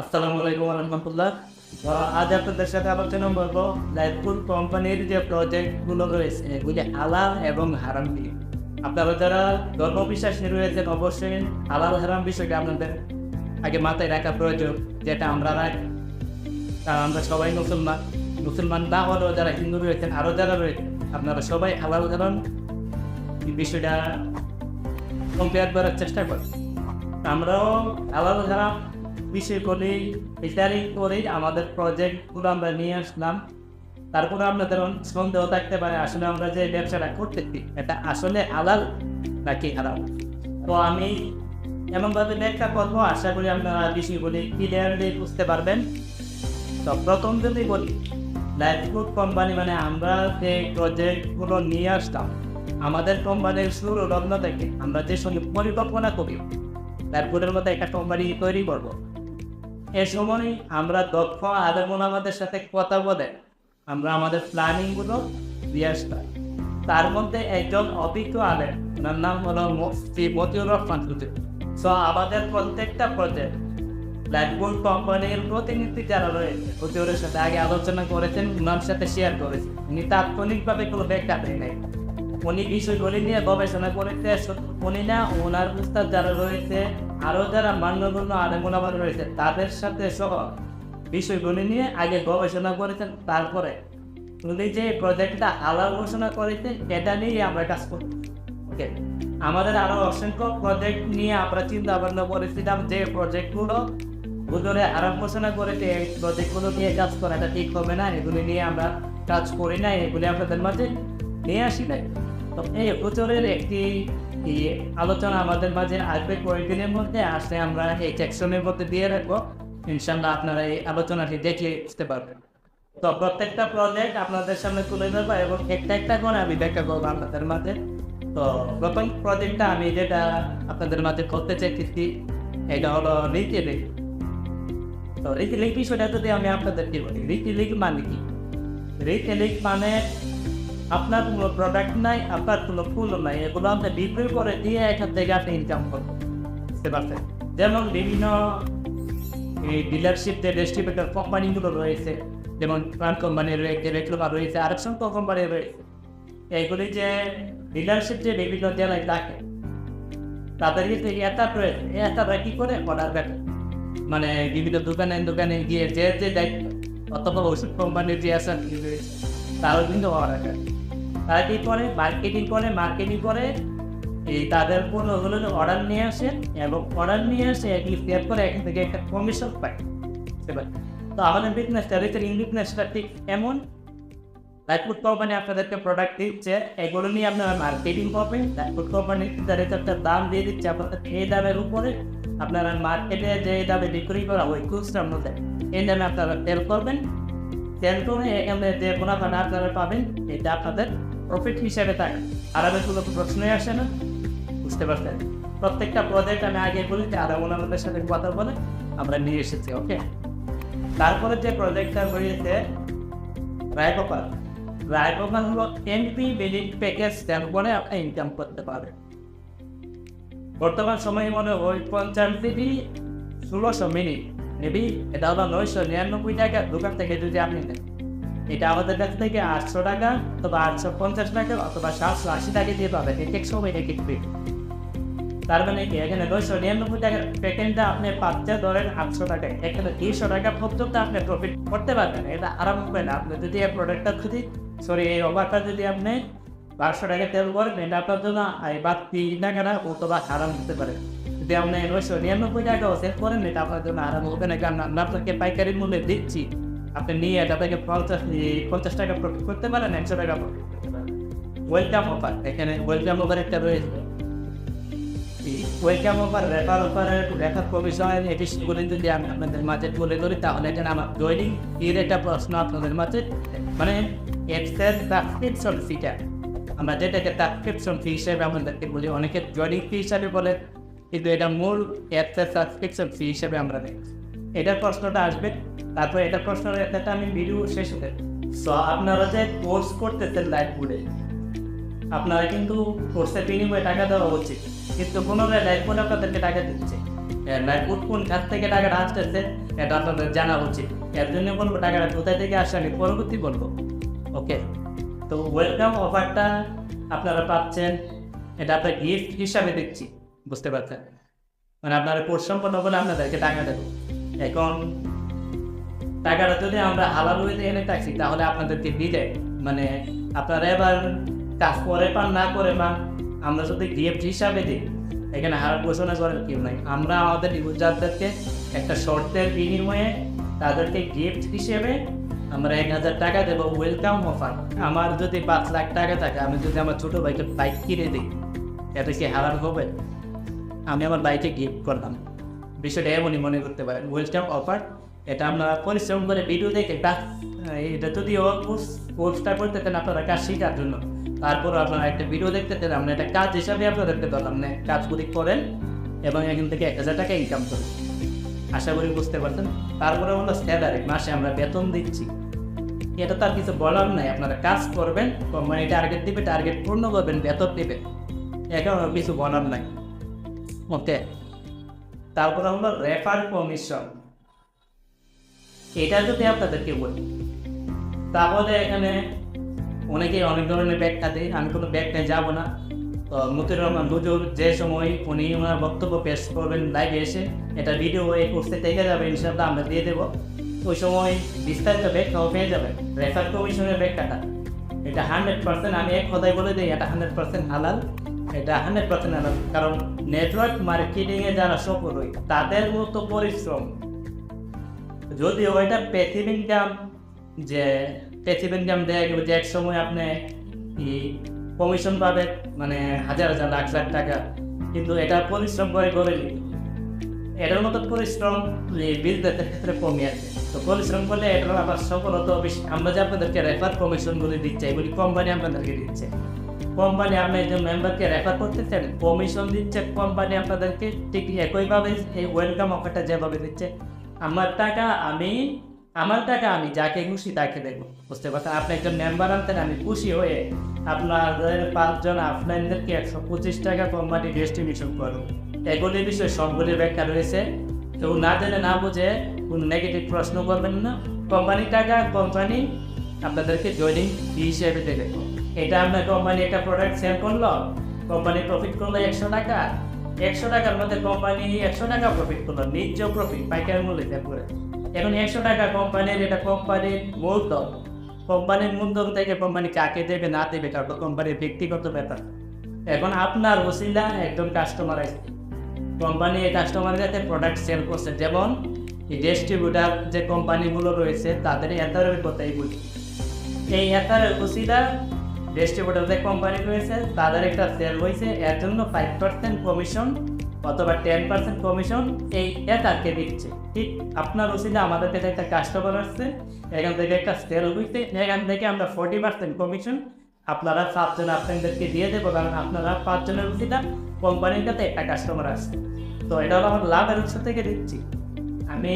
আসসালামু আলাইকুম রহমতুল্লাহ আজ আপনাদের সাথে আলোচনা বলব লাইফফুল কোম্পানির যে প্রজেক্টগুলো রয়েছে, এগুলি হালাল এবং হারাম দিয়ে। আপনারা যারা ধর্ম বিশ্বাসী রয়েছেন, অবশ্যই হালাল হারাম বিষয়টা আপনাদের আগে মাথায় রাখা প্রয়োজন, যেটা আমরা রাখি আমরা সবাই মুসলমান। মুসলমান না হলেও যারা হিন্দু রয়েছেন, আরও যারা রয়েছেন, আপনারা সবাই হালাল হারাম বিষয়টা কম্পেয়ার করার চেষ্টা করি আমরাও হালাল হারাম বিষয় করে বিচারিং করে আমাদের প্রজেক্টগুলো আমরা নিয়ে আসলাম। তারপরে আপনাদের সন্দেহ থাকতে পারে, আসলে আমরা যে ব্যবসাটা করতেছি, এটা আসলে আলাল নাকি হারাম? তো আমি এমনভাবে ব্যাখ্যা করব, আশা করি আপনারা বিষয়গুলি ক্লিয়ারলি বুঝতে পারবেন। তো প্রথম যদি বলি লাইফগুড কোম্পানি মানে আমরা যে প্রজেক্টগুলো নিয়ে আসলাম আমাদের কোম্পানির শুরু লগ্ন থেকে আমরা যে সঙ্গে পরিকল্পনা করি লাইফগুডের মধ্যে একটা কোম্পানি তৈরি করব। এ সময় আমরা দক্ষ আলেমন আমাদের সাথে কথা বলে আমরা আমাদের প্ল্যানিংগুলো দিয়ে আসতাম। তার মধ্যে একজন অভিজ্ঞ আলেম ওনার নাম হলো মুফতি মতিউর রহমান সো আমাদের প্রত্যেকটা প্রজেক্ট ব্ল্যাকবোর্ড কোম্পানির প্রতিনিধি যারা রয়েছে, হুজুরের সাথে আগে আলোচনা করেছেন ওনার সাথে শেয়ার করেছেন। উনি তাৎক্ষণিকভাবে কোনো ব্যাখ্যা দেয় নাই। উনি বিষয়গুলি নিয়ে গবেষণা করেছে, উনি না ওনার উস্তাদ যারা রয়েছে আরও যারা মান্যগণ্য আলেমুলামার রয়েছে, তাদের সাথে সহ বিষয়গুলি নিয়ে আগে গবেষণা করেছেন, তারপরে উনি যে প্রজেক্টটা আলাপ ঘোষণা করেছেন এটা নিয়ে আমরা কাজ করি ওকে? আমাদের আরও অসংখ্য প্রজেক্ট নিয়ে আমরা চিন্তা ভাবনা করেছিলাম যে প্রজেক্টগুলো হুজুরে আরব ঘোষণা করেছে এই প্রজেক্টগুলো নিয়ে কাজ করাটা ঠিক হবে না, এগুলি নিয়ে আমরা কাজ করি না, এগুলি আপনাদের মাঝে নিয়ে আসি নাই। তো এই হুজুরের একটি এই আলোচনা আমাদের মাঝে আসবে কয়েকদিনের মধ্যে আসলে আমরা এই সেকশনের মধ্যে দিয়ে রাখব। ইনশাল্লাহ আপনারা এই আলোচনাটি দেখে বুঝতে পারবেন। তো প্রত্যেকটা প্রজেক্ট আপনাদের সামনে তুলে ধরবো এবং একটা একটা করে আমি ব্যাখ্যা করব আপনাদের মাঝে। তো প্রথম প্রজেক্টটা আমি যেটা আপনাদের মাঝে করতে চাইতেছি, এটা হলো রীতি লিগ তো রীতি লিগ বিষয়টা যদি আমি আপনাদেরকে বলি, রীতি লিগ মানে কি? রীতি লিগ মানে আপনার কোনো প্রোডাক্ট নাই, আপনার কোনো ফুল নাই, এগুলো আপনি বিক্রি করে দিয়ে এখান থেকে আপনি ইনকাম করবেন। বুঝতে পারছেন? যেমন বিভিন্ন এই ডিলারশিপ যে ডিস্ট্রিবিউটার কোম্পানিগুলো রয়েছে, যেমন প্রাণ কোম্পানি রয়েছে রেট্রোমা রয়েছে আর সংখ্যক কোম্পানি রয়েছে। এইগুলি যে ডিলারশিপ যে বিভিন্ন জেলায় থাকে, তাদের কিন্তু এতাপ রয়েছে এই এতাপরা কি করে অর্ডার কাটে মানে বিভিন্ন দোকানে দোকানে গিয়ে যে যে দায়িত্ব, অথবা ওষুধ কোম্পানির যে রয়েছে তারাও কিন্তু অর্ডার কাটে তারা কি করে মার্কেটিং করে মার্কেটিং করে এই তাদের পণ্যগুলো অর্ডার নিয়ে আসে এবং অর্ডার নিয়ে এসে এগুলি সেভ করে এখান থেকে একটা কমিশন পায়। পারেন তো আমাদের বিজনেসটা রিটেলিং বিজনেসটা ঠিক এমন। লাইফুড কোম্পানি আপনাদেরকে প্রোডাক্ট দিচ্ছে, এগুলো নিয়ে আপনারা মার্কেটিং করবেন। লাইফুড কোম্পানি একটা দাম দিয়ে দিচ্ছে, আপনাদের এই দামের উপরে আপনারা মার্কেটে যে দামে বিক্রি করা ওই খুচরার মধ্যে এই দামে আপনারা সেল করবেন। এখানে যে মুনাফাটা আপনারা পাবেন এটা আপনাদের প্রফিট হিসেবে থাকে আর আমি কোনো প্রশ্নই আসে না। বুঝতে পারছেন? প্রত্যেকটা প্রজেক্ট আমি আগে বলি যে আরও ওনাদের সাথে কথা বলে আমরা নিয়ে এসেছি ওকে তারপরে যে প্রজেক্টটা রয়েছে রায়কোপাল রায়কোপাল হলো এমপি বেনিট প্যাকেজ করে আপনি ইনকাম করতে পারবেন। বর্তমান সময়ে মনে হয় পঞ্চাশ জিবি ষোলোশো মিনিট। মেবি এটা হলো নয়শো নিরানব্বই টাকা, দোকান থেকে যদি আপনি নেন। এটা আমাদের কাছ থেকে আটশো টাকা অথবা আটশো পঞ্চাশ টাকা অথবা সাতশো আশি টাকা দিয়ে পাবেন। এক সময় এক এক তার মানে কি? এখানে নয়শো নিরানব্বই টাকার প্যাকেটটা আপনি পাচ্ছে ধরেন আটশো টাকায়। এখানে তিনশো টাকা পর্যন্ত আপনি প্রফিট করতে পারবেন। এটা আরাম হবে না। আপনি যদি এই প্রোডাক্টটা যদি সরি এই অফারটা যদি আপনি বারোশো টাকা তেল করেন এটা আপনার জন্য বাড়তি টাকাটা অথবা আরাম হতে পারে। যদি আপনি নয়শো নিরানব্বই টাকাও সেল করেন এটা আপনার জন্য আরাম হবে না কারণ আমরা আপনাকে পাইকারি মূল্যে দিচ্ছি আপনি নিয়ে এটা থেকে পঞ্চাশ পঞ্চাশ টাকা প্রফিট করতে পারেন একশো টাকা প্রফিট করতে পারেন ওয়েলকাম অফার এখানে ওয়েলকাম অফার একটা রয়েছে ওয়েলকাম অফার রেফার অফারের রেফার কমিশন এই বিষয়গুলি যদি আমি আপনাদের মাঝে তুলে ধরি তাহলে এখানে আমার জয়নিং এর একটা প্রশ্ন আপনাদের মাঝে মানে এক্সের সাবস্ক্রিপশন ফিটা আমরা যেটাকে সাবস্ক্রিপশন ফি হিসেবে আমাদেরকে বলি অনেকে জয়নিং ফি হিসাবে বলে কিন্তু এটা মূল অ্যাপসের সাবস্ক্রিপশন ফি হিসেবে আমরা নেই। এটার প্রশ্নটা আসবে, তারপর এটার প্রশ্নের একটা আমি ভিডিও শেষ হতে সো আপনারা যে কোর্স করতেছেন লাইভ বুড়ে আপনারা কিন্তু কোর্সের বিনিময়ে টাকা দেওয়া উচিত। কিন্তু পুনরায় লাইফ বোর্ড আপনাদেরকে টাকা দিচ্ছে লাইফ কোন খাত থেকে টাকাটা আসতেছে, এটা আপনাদের জানা উচিত। এর জন্য বলব টাকাটা কোথায় থেকে আসে আমি পরবর্তী বলব। ওকে? তো ওয়েলকাম অফারটা আপনারা পাচ্ছেন। এটা আপনার গিফট হিসাবে দিচ্ছি বুঝতে পারছেন? মানে আপনারা কোর্স সম্পন্ন বলে আপনাদেরকে টাকা দেবো। এখন টাকাটা যদি আমরা হালাল হইতে এনে থাকি, তাহলে আপনাদেরকে দিলে মানে আপনারা এবার কাজ করে পান, না করে পান, আমরা যদি গিফট হিসাবে দিই, এখানে হার ঘোষণা করার কেউ নাই। আমরা আমাদের ইউজারদেরকে একটা শর্তের বিনিময়ে তাদেরকে গিফট হিসেবে আমরা এক হাজার টাকা দেবো ওয়েলকাম অফার আমার যদি পাঁচ লাখ টাকা থাকে, আমি যদি আমার ছোটো ভাইকে বাইক কিনে দিই এটা কি হারাল হবে? আমি আমার বাইকে গিফট করলাম। বিষয়টা এমনই মনে করতে পারেন। ওয়েলকাম অফার এটা আমরা পরিশ্রম করে ভিডিও দেখে কাজ এটা যদিও কোর্স কোর্সটা করতেছেন আপনারা কাজ শেখার জন্য। তারপর আপনারা একটা ভিডিও দেখতেছেন, আমরা একটা কাজ হিসাবে আপনাদেরকে ধরলাম না কাজগুলি করেন এবং এখান থেকে এক হাজার টাকা ইনকাম করেন। আশা করি বুঝতে পারছেন। তারপরে হলো স্যালারি মাসে আমরা বেতন দিচ্ছি। এটা তার কিছু বলার নাই, আপনারা কাজ করবেন কোম্পানি টার্গেট দিবে টার্গেট পূর্ণ করবেন, বেতন দিবে এখন কিছু বলার নাই। ওকে। তারপরে হলো রেফার কমিশন এটা যদি আপনাদেরকে বলি, তাহলে এখানে অনেকে অনেক ধরনের ব্যাখ্যা দেয়, আমি কোনো ব্যাখ্যায় যাব না। তো মতিউর রহমান হুজুর যে সময় উনি ওনার বক্তব্য পেশ করবেন লাইভে এসে এটা ভিডিও এই কোর্সে থেকে যাবে ইনশাল্লাহ আমরা দিয়ে দেবো। ওই সময় বিস্তারিত ব্যাখ্যাও পেয়ে যাবেন রেফার কমিশনের ব্যাখ্যাটা। এটা হান্ড্রেড পার্সেন্ট আমি এক কথাই বলে দিই, এটা হান্ড্রেড পার্সেন্ট হালাল, এটা হান্ড্রেড পার্সেন্ট হালাল। কারণ নেটওয়ার্ক মার্কেটিংয়ে যারা সফল হয়, তাদের মতো পরিশ্রম। যদিও এটা প্যাসিভ ইনকাম যে প্যাসিভ ইনকাম দেয়া যে এক সময় আপনি কমিশন পাবেন মানে হাজার হাজার লাখ লাখ টাকা, কিন্তু এটা পরিশ্রম করে করে এটার মতো পরিশ্রম বিজনেসের ক্ষেত্রে কমে আছে তো পরিশ্রম করলে এটার আবার সফলতা আমরা যে আপনাদেরকে রেফার কমিশনগুলি দিচ্ছে, এগুলি কোম্পানি আপনাদেরকে দিচ্ছে। কোম্পানি আপনি একজন মেম্বারকে রেফার করতেছেন কমিশন দিচ্ছে কোম্পানি আপনাদেরকে, ঠিক একইভাবে এই ওয়েলকাম অফারটা যেভাবে দিচ্ছে। আমার টাকা আমি, আমার টাকা আমি যাকে খুশি তাকে দেবো, বুঝতে পারছেন? আপনি একজন মেম্বার আনতেন, আমি খুশি হয়ে আপনাদের পাঁচজন আপনাদেরকে একশো পঁচিশ টাকা কোম্পানি ডিস্ট্রিবিউশন করুন। এগুলির বিষয়ে সবগুলির ব্যাখ্যা রয়েছে। কেউ না জেনে না বুঝে কোনো নেগেটিভ প্রশ্ন করবেন না। কোম্পানির টাকা, কোম্পানি আপনাদেরকে জয়নিং হিসেবে দেবে। এটা আপনার কোম্পানি একটা প্রোডাক্ট সেল করল কোম্পানি প্রফিট করল একশো টাকা। একশো টাকার মধ্যে কোম্পানি একশো টাকা প্রফিট করল, নিজ প্রফিট পাইকারি মূল্য হিসাব করে। এখন একশো টাকা কোম্পানির এটা কোম্পানির মূলধন। কোম্পানির মূলধন থেকে কোম্পানি কাকে দেবে, না দেবে কারণ কোম্পানির ব্যক্তিগত ব্যাপার। এখন আপনার ওসিলা একজন কাস্টমার আছে। কোম্পানি এই কাস্টমারের কাছে প্রোডাক্ট সেল করছে। যেমন ডিস্ট্রিবিউটার যে কোম্পানিগুলো রয়েছে, তাদের এথারের কথাই বলি। এই এথারের ওসিলা ডিস্ট্রিবিউটার যে কোম্পানি রয়েছে, তাদের একটা সেল হয়েছে, এর জন্য ফাইভ পার্সেন্ট কমিশন অথবা টেন পার্সেন্ট কমিশন এই এটাকে দিচ্ছে। ঠিক আপনার ওসিলে আমাদের কাছে একটা কাস্টমার আসছে, এখান থেকে একটা সেল হইতে এখান থেকে আমরা ফোর্টি পার্সেন্ট কমিশন আপনারা সাতজন আপনাদেরকে দিয়ে দেবো, কারণ আপনারা পাঁচজনের ওসিলা কোম্পানির কাছে একটা কাস্টমার আসছে তো এটা হলো আমার লাভের উৎস থেকে দিচ্ছি। আমি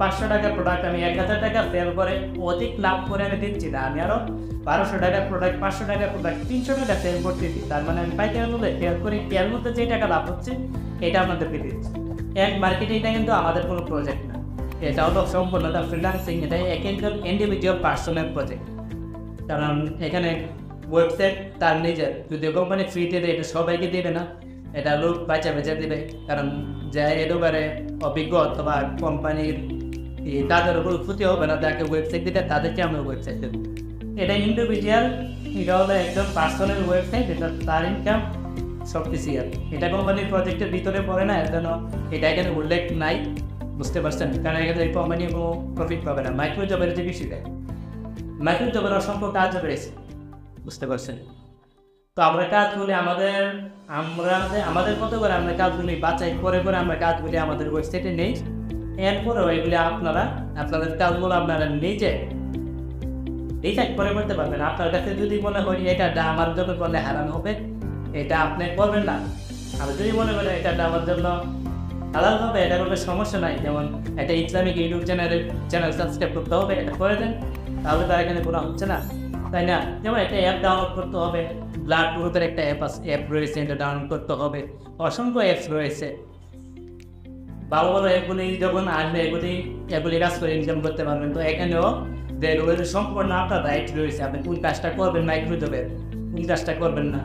পাঁচশো টাকার প্রোডাক্ট আমি এক হাজার টাকা সেল করে অধিক লাভ করে আমি দিচ্ছি না, আমি আরও বারোশো টাকার প্রোডাক্ট পাঁচশো টাকার প্রোডাক্ট তিনশো টাকা সেল করতেছি তার মানে আমি পাইকারি মূল্যে সেল করি। এর মধ্যে যে টাকা লাভ হচ্ছে, এটা আপনাদেরকে দিচ্ছি। এক মার্কেটিংটা কিন্তু আমাদের কোনো প্রজেক্ট না। এটা হলো সম্পূর্ণটা ফ্রিলান্সিং এটা এক একজন ইন্ডিভিজুয়াল পার্সোনাল প্রজেক্ট কারণ এখানে ওয়েবসাইট তার নিজের। যদি কোম্পানি ফ্রিতে দেয়, এটা সবাইকে দেবে না। এটা লোক বাঁচা বেঁচে দেবে। কারণ যা একেবারে অভিজ্ঞ অথবা কোম্পানির তাদের উপর ক্ষতি হবে না। যাকে ওয়েবসাইট দিতে, তাদেরকে আমরা ওয়েবসাইট দেবো। এটা ইন্ডিভিজুয়াল এটা হলো একদম পার্সোনাল ওয়েবসাইট এটা তার ইনকাম সব কিছু আর এটা কোম্পানির প্রজেক্টের ভিতরে পড়ে না এর জন্য এটা এখানে উল্লেখ নাই বুঝতে পারছেন? কারণ এখানে এই কোম্পানি কোনো প্রফিট পাবে না। মাইক্রো জবের যে বিষয়টা মাইক্রো জবের অসংখ্য কাজ রয়েছে বুঝতে পারছেন? তো আমরা কাজ কাজগুলি আমাদের আমরা আমাদের মতো করে আমরা কাজগুলি বাছাই করে করে আমরা কাজগুলি আমাদের ওয়েবসাইটে নেই। এরপরেও এগুলি আপনারা আপনাদের কাজগুলো আপনারা নিজে ডিসাইড করে করতে পারবেন, আপনার কাছে যদি মনে হয় এটা আমার জন্য করলে হারান হবে, এটা আপনি করবেন না। আর যদি মনে করেন এটা আমার জন্য হালাল হবে, এটা কোনো সমস্যা নাই। যেমন একটা ইসলামিক ইউটিউব চ্যানেলের চ্যানেল সাবস্ক্রাইব করতে হবে, এটা করে দেন, তাহলে তো আর এখানে কোনো হচ্ছে না। তাই না? যেমন একটা অ্যাপ ডাউনলোড করতে হবে ব্লাড গ্রুপের একটা অ্যাপ আছে অ্যাপ রয়েছে, এটা ডাউনলোড করতে হবে। অসংখ্য অ্যাপস রয়েছে। ভালো ভালো অ্যাপগুলি যখন আসবে, এগুলি এগুলি কাজ করে ইনকাম করতে পারবেন। তো এখানেও যে সম্পূর্ণ আপনার রাইট রয়েছে। আপনি কোন কাজটা করবেন মাইক্রোজবের কোন কাজটা করবেন না?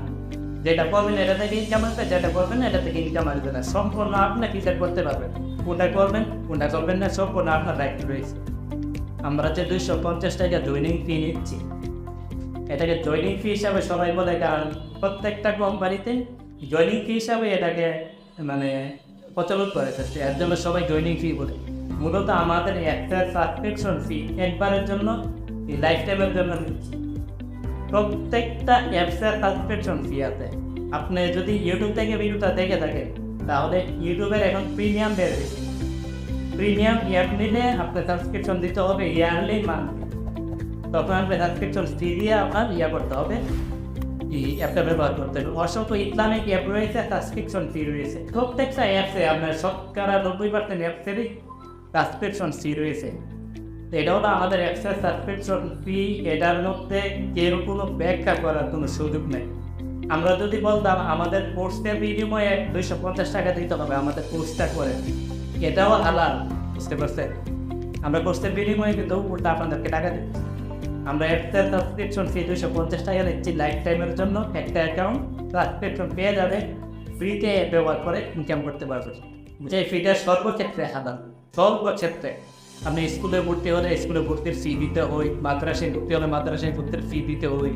যেটা করবেন, এটা থেকে ইনকাম আসবে, যেটা করবেন এটা থেকে ইনকাম আসবে না। সম্পূর্ণ আপনি ডিসাইড করতে পারবেন? কোনটা করবেন কোনটা করবেন না, সম্পূর্ণ আপনার রাইট রয়েছে। আমরা যে দুইশো পঞ্চাশ টাকা জয়নিং ফি নিচ্ছি। এটাকে জয়নিং ফি হিসাবে সবাই বলে, কারণ প্রত্যেকটা কোম্পানিতে জয়নিং ফি হিসাবে এটাকে মানে প্রচলন করেছে এর জন্য সবাই জয়নিং ফি বলে। মূলত আমাদের একটা সাবস্ক্রিপশন ফি একবারের জন্য লাইফ টাইমের জন্য নিচ্ছি। প্রত্যেকটা অ্যাপসের সাবস্ক্রিপশন ফি আছে। আপনি যদি ইউটিউব থেকে ভিডিওটা দেখে থাকেন, তাহলে ইউটিউবের এখন প্রিমিয়াম বের হয়েছে প্রিমিয়াম অ্যাপ নিলে আপনার সাবস্ক্রিপশন দিতে হবে ইয়ারলি মান্থলি তখন আপনার সাবস্ক্রিপশন ফি দিয়ে আপনার ইয়া করতে হবে অ্যাপটা ব্যবহার করতে হবে। অসংখ্য ইসলামিক অ্যাপ রয়েছে সাবস্ক্রিপশন ফি রয়েছে। প্রত্যেকটা অ্যাপসে আপনার শতকরা নব্বই পার্সেন্ট অ্যাপসেরই সাবস্ক্রিপশন ফি রয়েছে তো এটা হলো আমাদের অ্যাপসের সাবস্ক্রিপশন ফি এটার মধ্যে কেউ কোনো ব্যাখ্যা করার কোনো সুযোগ নেই। আমরা যদি বলতাম আমাদের কোর্সের বিনিময়ে দুইশো পঞ্চাশ টাকা দিতে হবে, আমাদের কোর্সটা করে। এটাও হালাল, বুঝতে পারছেন? আমরা কোর্সের বিনিময়ে কিন্তু উল্টা আপনাদেরকে টাকা দিই। আমরা একটা সাবস্ক্রিপশন ফি দুইশো পঞ্চাশ টাকা দিচ্ছি লাইফ টাইমের জন্য, একটা অ্যাকাউন্ট সাবস্ক্রিপশন পেয়ে যাবে ফ্রিতে ব্যবহার করে ইনকাম করতে পারবে যে ফিটা সর্বক্ষেত্রে হালাল। সর্বক্ষেত্রে আপনি স্কুলে ভর্তি হলে স্কুলে ভর্তির ফি দিতে হয় মাদ্রাসায় ভর্তি হলে মাদ্রাসায় ভর্তির ফি দিতে হয়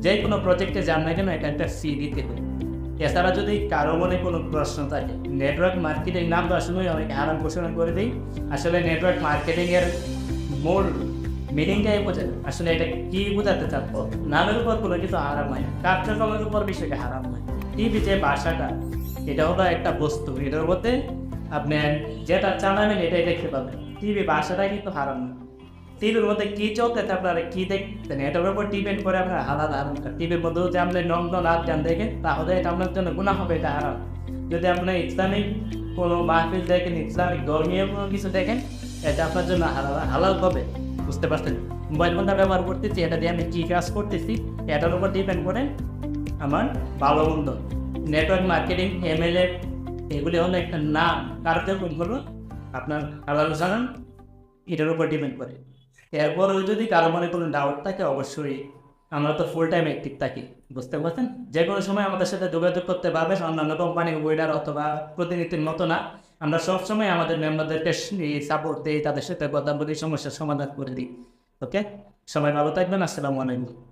যে কোনো প্রজেক্টে যান না কেন এটা একটা ফি দিতে হয় এছাড়া যদি কারও মনে কোনো প্রশ্ন থাকে নেটওয়ার্ক মার্কেটিং নাম তো আসলে অনেক আরাম ঘোষণা করে দিই আসলে নেটওয়ার্ক মার্কেটিংয়ের মূল মিনিংটাই বোঝেন আসলে এটা কি বোঝাতে চাচ্ছ নামের উপর কোনো কিছু আরাম হয় কার্যক্রমের উপর বিষয়টা আরাম হয় টিভি যে ভাষাটা এটা হলো একটা বস্তু এটার মধ্যে আপনি যেটা চালাবেন এটাই দেখতে পাবেন। টিভি ভাষাটা কিন্তু হারাম না। টিভির মধ্যে কি চলতেছে আপনারা কি দেখতেন এটার উপর ডিপেন্ড করে আপনার হালাল হারাম টিভির মধ্যেও যদি আপনি নগ্ন নাচ গান দেখেন তাহলে এটা আপনার জন্য গুণা হবে, এটা হারাম। যদি আপনি ইসলামিক কোনো মাহফিল দেখেন, ইসলামিক ধর্মীয় কোনো কিছু দেখেন, এটা আপনার জন্য হালাল হালাল হবে। বুঝতে পারছেন? মোবাইল ফোনটা ব্যবহার করতেছি, এটা দিয়ে আমি কী কাজ করতেছি, এটার উপর ডিপেন্ড করে আমার ভালো মন্দ নেটওয়ার্ক মার্কেটিং এমএলএ এগুলি হলো একটা নাম কার্যক্রম হলো আপনার হালাল জানান, এটার উপর ডিপেন্ড করে। এরপরে যদি কারও মনে কোনো ডাউট থাকে, অবশ্যই আমরা তো ফুল টাইম অ্যাক্টিভ থাকি, বুঝতে পারছেন? যে কোনো সময় আমাদের সাথে যোগাযোগ করতে পারবে অন্যান্য কোম্পানি ওয়েডার অথবা প্রতিনিধির মতো না। আমরা সবসময় আমাদের মেম্বারদেরকে সাপোর্ট দিই, তাদের সাথে কথা বলি, সমস্যার সমাধান করে দিই। ওকে সবাই ভালো থাকবেন, আসসালামু আলাইকুম।